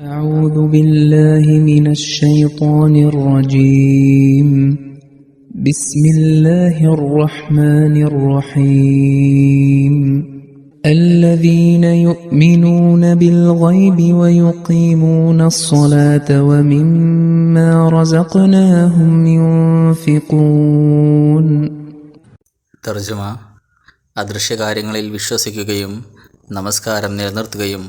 أعوذ بالله من الشيطان الرجيم بسم الله الرحمن الرحيم الذين يؤمنون بالغيب ويقيمون الصلاة ومما رزقناهم ينفقون തർജമ അദൃശ്യകാര്യങ്ങളിൽ വിശ്വസിക്കുകയും നമസ്കാരം നിലനിർത്തുകയും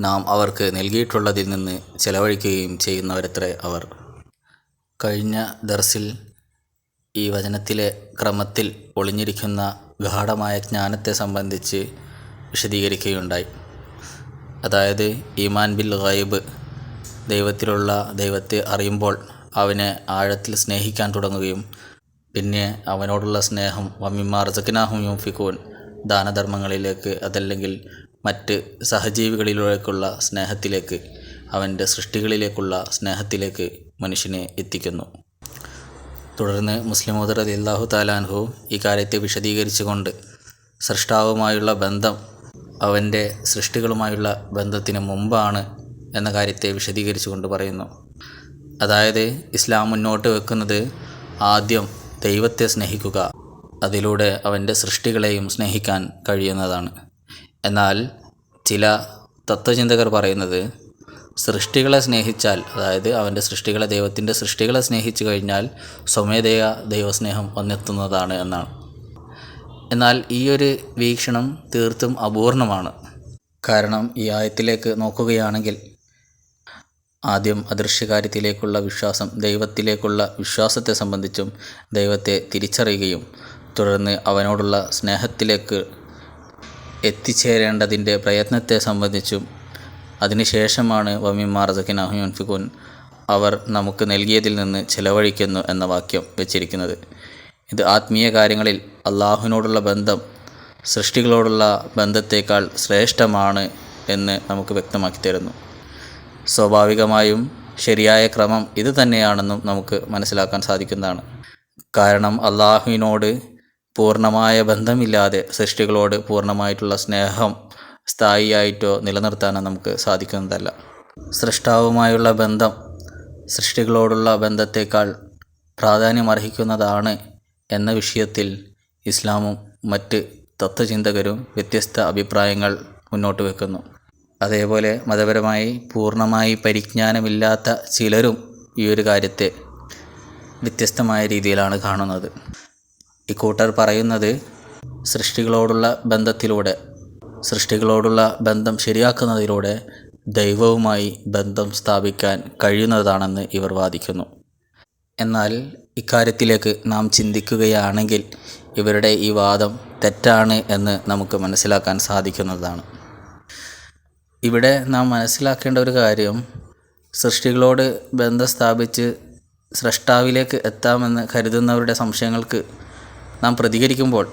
നാം അവർക്ക് നൽകിയിട്ടുള്ളതിൽ നിന്ന് ചെലവഴിക്കുകയും ചെയ്യുന്നവരത്രേ അവർ. കഴിഞ്ഞ ദർസിൽ ഈ വചനത്തിലെ ക്രമത്തിൽ ഒളിഞ്ഞിരിക്കുന്ന ഗാഠമായ ജ്ഞാനത്തെ സംബന്ധിച്ച് വിശദീകരിക്കുകയുണ്ടായി. അതായത് ഈമാൻ ബിൽ ഗൈബ് ദൈവത്തിലുള്ള ദൈവത്തെ അറിയുമ്പോൾ അവനെ ആഴത്തിൽ സ്നേഹിക്കാൻ തുടങ്ങുകയും പിന്നെ അവനോടുള്ള സ്നേഹം വമ്മിമാർ ജക്കിനാഹും യൂഫിക്കൂൻ ദാനധർമ്മങ്ങളിലേക്ക് അതല്ലെങ്കിൽ മറ്റ് സഹജീവികളിലേക്കുള്ള സ്നേഹത്തിലേക്ക് അവന്റെ സൃഷ്ടികളിലേക്കുള്ള സ്നേഹത്തിലേക്ക് മനുഷ്യനെ എത്തിക്കുന്നു. തുടർന്ന് മുസ്ലിം മുദർ അലില്ലാഹു താലാൻഹു ഈ കാര്യത്തെ വിശദീകരിച്ചുകൊണ്ട് സൃഷ്ടാവുമായുള്ള ബന്ധം അവന്റെ സൃഷ്ടികളുമായുള്ള ബന്ധത്തിന് മുമ്പാണ് എന്ന കാര്യത്തെ വിശദീകരിച്ചുകൊണ്ട് പറയുന്നു. അതായത് ഇസ്ലാം മുന്നോട്ട് വെക്കുന്നത് ആദ്യം ദൈവത്തെ സ്നേഹിക്കുക അതിലൂടെ അവന്റെ സൃഷ്ടികളെയും സ്നേഹിക്കാൻ കഴിയുന്നതാണ്. എന്നാൽ ചില തത്വചിന്തകർ പറയുന്നത് സൃഷ്ടികളെ സ്നേഹിച്ചാൽ അതായത് അവന്റെ സൃഷ്ടികളെ ദൈവത്തിന്റെ സൃഷ്ടികളെ സ്നേഹിച്ചു കഴിഞ്ഞാൽ സ്വമേധയ ദൈവസ്നേഹം വന്നെത്തുന്നതാണ് എന്നാണ്. എന്നാൽ ഈ ഒരു വീക്ഷണം തീർത്തും അപൂർണമാണ്. കാരണം ഈ ആയത്തിലേക്ക് നോക്കുകയാണെങ്കിൽ ആദ്യം അദൃശ്യകാര്യത്തിലേക്കുള്ള വിശ്വാസം ദൈവത്തിലേക്കുള്ള വിശ്വാസത്തെ സംബന്ധിച്ചും ദൈവത്തെ തിരിച്ചറിയുകയും തുടർന്ന് അവനോടുള്ള സ്നേഹത്തിലേക്ക് എത്തിച്ചേരേണ്ടതിന്റെ പ്രയത്നത്തെ സംബന്ധിച്ചും അതിനുശേഷമാണ് വമിമാർ സക്കിനാഹുൻഫിക്കുൻ അവർ നമുക്ക് നൽകിയതിൽ നിന്ന് ചെലവഴിക്കുന്നു എന്ന വാക്യം വെച്ചിരിക്കുന്നത്. ഇത് ആത്മീയ കാര്യങ്ങളിൽ അള്ളാഹുവിനോടുള്ള ബന്ധം സൃഷ്ടികളോടുള്ള ബന്ധത്തേക്കാൾ ശ്രേഷ്ഠമാണ് എന്ന് നമുക്ക് വ്യക്തമാക്കി തരുന്നു. സ്വാഭാവികമായും ശരിയായ ക്രമം ഇത് തന്നെയാണെന്നും നമുക്ക് മനസ്സിലാക്കാൻ സാധിക്കുന്നതാണ്. കാരണം അള്ളാഹുവിനോട് പൂർണമായ ബന്ധമില്ലാതെ സൃഷ്ടികളോട് പൂർണമായിട്ടുള്ള സ്നേഹം സ്ഥായിയായിട്ടോ നിലനിർത്താനോ നമുക്ക് സാധിക്കുന്നതല്ല. സൃഷ്ടാവുമായുള്ള ബന്ധം സൃഷ്ടികളോടുള്ള ബന്ധത്തേക്കാൾ പ്രാധാന്യമർഹിക്കുന്നതാണ് എന്ന വിഷയത്തിൽ ഇസ്ലാമും മറ്റ് തത്വചിന്തകരും വ്യത്യസ്ത അഭിപ്രായങ്ങൾ മുന്നോട്ട് വെക്കുന്നു. അതേപോലെ മതപരമായി പൂർണമായി പരിജ്ഞാനമില്ലാത്ത ചിലരും ഈ ഒരു കാര്യത്തെ വ്യത്യസ്തമായ രീതിയിലാണ് കാണുന്നത്. ഇക്കൂട്ടർ പറയുന്നത് സൃഷ്ടികളോടുള്ള ബന്ധത്തിലൂടെ സൃഷ്ടികളോടുള്ള ബന്ധം ശരിയാക്കുന്നതിലൂടെ ദൈവവുമായി ബന്ധം സ്ഥാപിക്കാൻ കഴിയുന്നതാണെന്ന് ഇവർ വാദിക്കുന്നു. എന്നാൽ ഇക്കാര്യത്തിലേക്ക് നാം ചിന്തിക്കുകയാണെങ്കിൽ ഇവരുടെ ഈ വാദം തെറ്റാണ് എന്ന് നമുക്ക് മനസ്സിലാക്കാൻ സാധിക്കുന്നതാണ്. ഇവിടെ നാം മനസ്സിലാക്കേണ്ട ഒരു കാര്യം സൃഷ്ടികളോട് ബന്ധം സ്ഥാപിച്ച് സ്രഷ്ടാവിലേക്ക് എത്താമെന്ന് കരുതുന്നവരുടെ സംശയങ്ങൾക്ക് നാം പ്രതികരിക്കുമ്പോൾ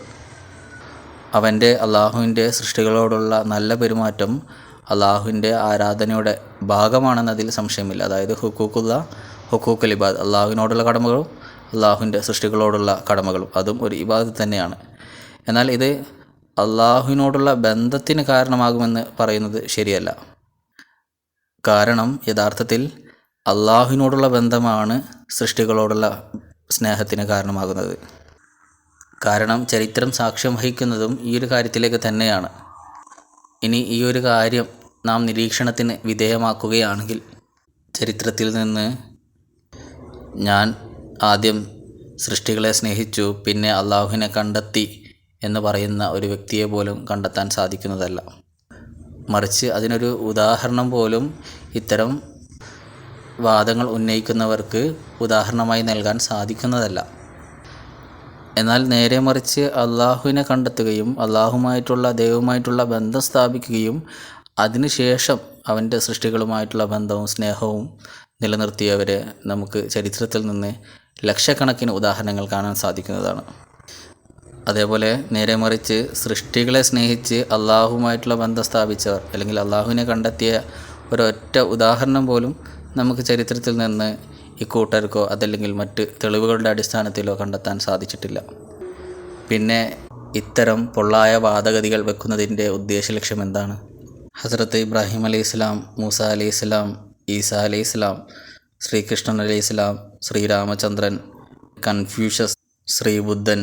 അവന്റെ അള്ളാഹുവിന്റെ സൃഷ്ടികളോടുള്ള നല്ല പെരുമാറ്റം അള്ളാഹുവിന്റെ ആരാധനയുടെ ഭാഗമാണെന്നതിൽ സംശയമില്ല. അതായത് ഹുക്കൂക്കുള്ള ഹുക്കൂക്കുൽ ഇബാദ് അള്ളാഹുവിനോടുള്ള കടമകളും അള്ളാഹുവിന്റെ സൃഷ്ടികളോടുള്ള കടമകളും അതും ഒരു ഇബാദ് തന്നെയാണ്. എന്നാൽ ഇത് അള്ളാഹുവിനോടുള്ള ബന്ധത്തിന് കാരണമാകുമെന്ന് പറയുന്നത് ശരിയല്ല. കാരണം യഥാർത്ഥത്തിൽ അള്ളാഹുവിനോടുള്ള ബന്ധമാണ് സൃഷ്ടികളോടുള്ള സ്നേഹത്തിന് കാരണമാകുന്നത്. കാരണം ചരിത്രം സാക്ഷ്യം വഹിക്കുന്നതും ഈ ഒരു കാര്യത്തിലേക്ക് തന്നെയാണ്. ഇനി ഈ ഒരു കാര്യം നാം നിരീക്ഷണത്തിന് വിധേയമാക്കുകയാണെങ്കിൽ ചരിത്രത്തിൽ നിന്ന് ഞാൻ ആദ്യം സൃഷ്ടികളെ സ്നേഹിച്ചു പിന്നെ അള്ളാഹുവിനെ കണ്ടെത്തി എന്ന് പറയുന്ന ഒരു വ്യക്തിയെ പോലും കണ്ടെത്താൻ സാധിക്കുന്നതല്ല. മറിച്ച് അതിനൊരു ഉദാഹരണം പോലും ഇത്തരം വാദങ്ങൾ ഉന്നയിക്കുന്നവർക്ക് ഉദാഹരണമായി നൽകാൻ സാധിക്കുന്നതല്ല. എന്നാൽ നേരെ മറിച്ച് അള്ളാഹുവിനെ കണ്ടെത്തുകയും അള്ളാഹുമായിട്ടുള്ള ദൈവമായിട്ടുള്ള ബന്ധം സ്ഥാപിക്കുകയും അതിനുശേഷം അവന്റെ സൃഷ്ടികളുമായിട്ടുള്ള ബന്ധവും സ്നേഹവും നിലനിർത്തിയവരെ നമുക്ക് ചരിത്രത്തിൽ നിന്ന് ലക്ഷക്കണക്കിന് ഉദാഹരണങ്ങൾ കാണാൻ സാധിക്കുന്നതാണ്. അതേപോലെ നേരെ മറിച്ച് സൃഷ്ടികളെ സ്നേഹിച്ച് അള്ളാഹുമായിട്ടുള്ള ബന്ധം സ്ഥാപിച്ചവർ അല്ലെങ്കിൽ അള്ളാഹുവിനെ കണ്ടെത്തിയ ഒരൊറ്റ ഉദാഹരണം പോലും നമുക്ക് ചരിത്രത്തിൽ നിന്ന് ഇക്കൂട്ടർക്കോ അതല്ലെങ്കിൽ മറ്റ് തെളിവുകളുടെ അടിസ്ഥാനത്തിലോ കണ്ടെത്താൻ സാധിച്ചിട്ടില്ല. പിന്നെ ഇത്തരം പൊള്ളായ വാദഗതികൾ വെക്കുന്നതിന്റെ ഉദ്ദേശ ലക്ഷ്യം എന്താണ്? ഹസ്രത്ത് ഇബ്രാഹിം അലി ഇസ്ലാം മൂസ അലി ഇസ്ലാം ഈസ അലി ഇസ്ലാം ശ്രീകൃഷ്ണൻ അലി ഇസ്ലാം ശ്രീരാമചന്ദ്രൻ കൺഫ്യൂഷ്യസ് ശ്രീബുദ്ധൻ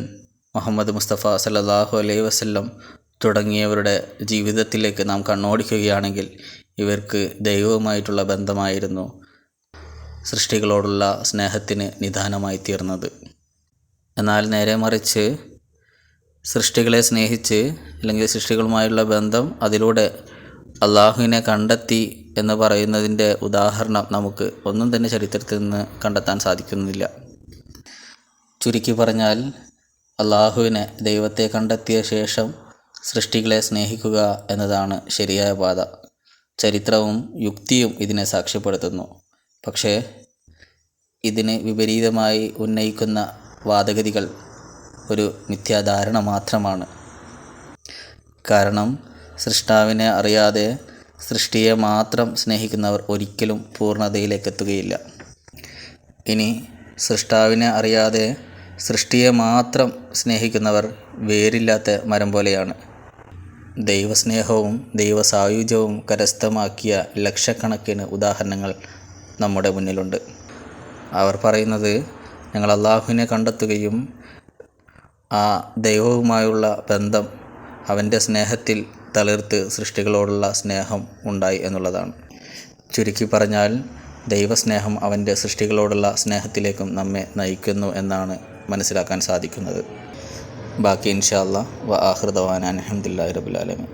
മുഹമ്മദ് മുസ്തഫ സല്ലല്ലാഹു അലൈഹി വസ്ല്ലം തുടങ്ങിയവരുടെ ജീവിതത്തിലേക്ക് നാം കണ്ണോടിക്കുകയാണെങ്കിൽ ഇവർക്ക് ദൈവവുമായിട്ടുള്ള ബന്ധമായിരുന്നു. സൃഷ്ടികളോടുള്ള സ്നേഹത്തിന് നിദാനമായി തീർന്നത്. എന്നാൽ നേരെ മറിച്ച് സൃഷ്ടികളെ സ്നേഹിച്ച് അല്ലെങ്കിൽ സൃഷ്ടികളുമായുള്ള ബന്ധം അതിലൂടെ അള്ളാഹുവിനെ കണ്ടെത്തി എന്ന് പറയുന്നതിന്റെ ഉദാഹരണം നമുക്ക് ഒന്നും തന്നെ ചരിത്രത്തിൽ നിന്ന് കണ്ടെത്താൻ സാധിക്കുന്നില്ല. ചുരുക്കി പറഞ്ഞാൽ അള്ളാഹുവിനെ ദൈവത്തെ കണ്ടെത്തിയ ശേഷം സൃഷ്ടികളെ സ്നേഹിക്കുക എന്നതാണ് ശരിയായ പാത. ചരിത്രവും യുക്തിയും ഇതിനെ സാക്ഷ്യപ്പെടുത്തുന്നു. പക്ഷേ ഇതിന് വിപരീതമായി ഉന്നയിക്കുന്ന വാദഗതികൾ ഒരു മിഥ്യാധാരണ മാത്രമാണ്. കാരണം സൃഷ്ടാവിനെ അറിയാതെ സൃഷ്ടിയെ മാത്രം സ്നേഹിക്കുന്നവർ ഒരിക്കലും പൂർണതയിലേക്ക് എത്തുകയില്ല ഇനി സൃഷ്ടാവിനെ അറിയാതെ സൃഷ്ടിയെ മാത്രം സ്നേഹിക്കുന്നവർ വേരില്ലാത്ത മരം പോലെയാണ്. ദൈവസ്നേഹവും ദൈവസായുജ്യവും കരസ്ഥമാക്കിയ ലക്ഷക്കണക്കിന് ഉദാഹരണങ്ങൾ നമ്മുടെ മുന്നിലുണ്ട്. അവർ പറയുന്നത് ഞങ്ങൾ അള്ളാഹുവിനെ കണ്ടെത്തുകയും ആ ദൈവവുമായുള്ള ബന്ധം അവന്റെ സ്നേഹത്തിൽ തളിർത്ത് സൃഷ്ടികളോടുള്ള സ്നേഹം ഉണ്ടായി എന്നുള്ളതാണ്. ചുരുക്കി പറഞ്ഞാൽ ദൈവസ്നേഹം അവന്റെ സൃഷ്ടികളോടുള്ള സ്നേഹത്തിലേക്കും നമ്മെ നയിക്കുന്നു എന്നാണ് മനസ്സിലാക്കാൻ സാധിക്കുന്നത്. ബാക്കി ഇൻഷാ അല്ലാ വ ആഹൃദവാൻ അനഹമ്മദില്ലാ റബുലാലമി